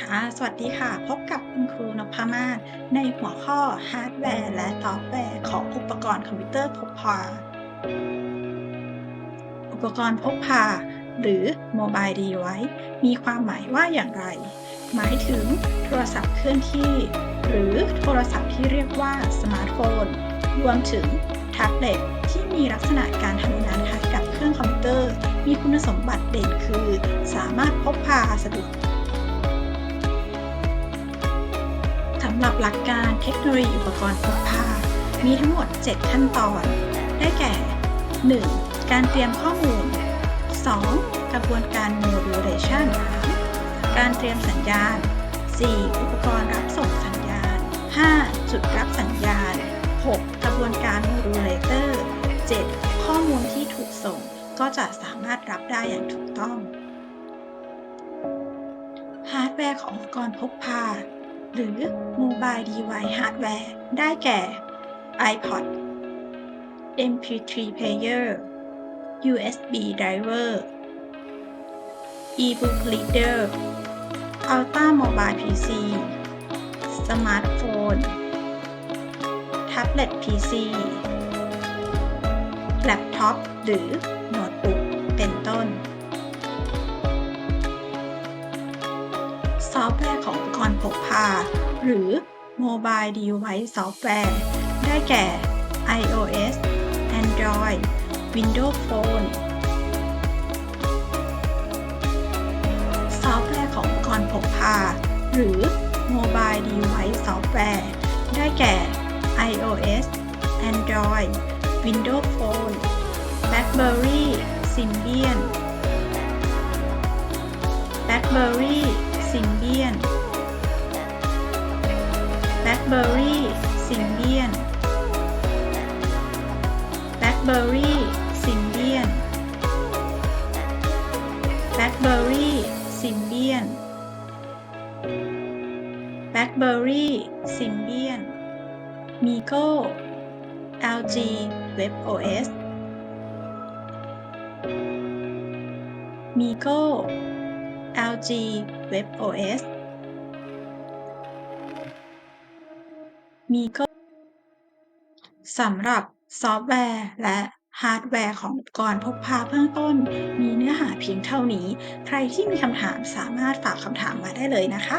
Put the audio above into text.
ค่ะ สวัสดีค่ะ พบกับคุณครูนพมาศในหัวข้อฮาร์ดแวร์และซอฟต์แวร์ของอุปกรณ์คอมพิวเตอร์พกพา อุปกรณ์พกพา หรือ Mobile Device มีความหมายว่าอย่างไร หมายถึงโทรศัพท์เคลื่อนที่ หรือโทรศัพท์ที่เรียกว่าสมาร์ทโฟน รวมถึงแท็บเล็ตที่มีลักษณะการทำงานคล้ายกับเครื่องคอมพิวเตอร์ มีคุณสมบัติเด่นคือ สามารถพกพาสะดวกำหรับหลักการเทคโนโลยีอุปกรณ์พกพา มีทั้งหมด 7 ขั้นตอน ได้แก่ 1. การเตรียมข้อมูล 2. กระบวนการ modulation การเตรียมสัญญาณ 4. อุปกรณ์รับส่งสัญญาณ 5. จุดรับสัญญาณ 6. กระบวนการ modulator 7. ข้อมูลที่ถูกส่งก็จะสามารถรับได้อย่างถูกต้อง ฮาร์ดแวร์ของอุปกรณ์พกพา หรือ Mobile Device Hardware ได้แก่ iPod MP3 Player USB Driver eBook Reader Ultra Mobile PC สมาร์ทโฟนแท็บเล็ต PC แล็ปท็อปหรือโน้ตบุ๊กเป็นต้น ซอฟต์แวร์ของอุปกรณ์พกพา หรือ Mobile Device Software ได้แก่ iOS Android Windows Phone ซอฟต์แวร์ของอุปกรณ์พกพา หรือ Mobile Device Software ได้แก่ iOS Android Windows Phone BlackBerry Symbian BlackBerry เบอร์รี่ซิมเบียนแบล็คเบอร์รี่ซิมเบียนแบล็คเบอร์รี่ซิมเบียนแบล็คเบอร์รี่ซิมเบียนมีโก้ LG WebOS มีโก้ LG WebOS มีก็สำหรับซอฟต์แวร์และฮาร์ดแวร์ของอุปกรณ์พกพาเบื้องต้น มีเนื้อหาเพียงเท่านี้ ใครที่มีคำถามสามารถฝากคำถามมาได้เลยนะคะ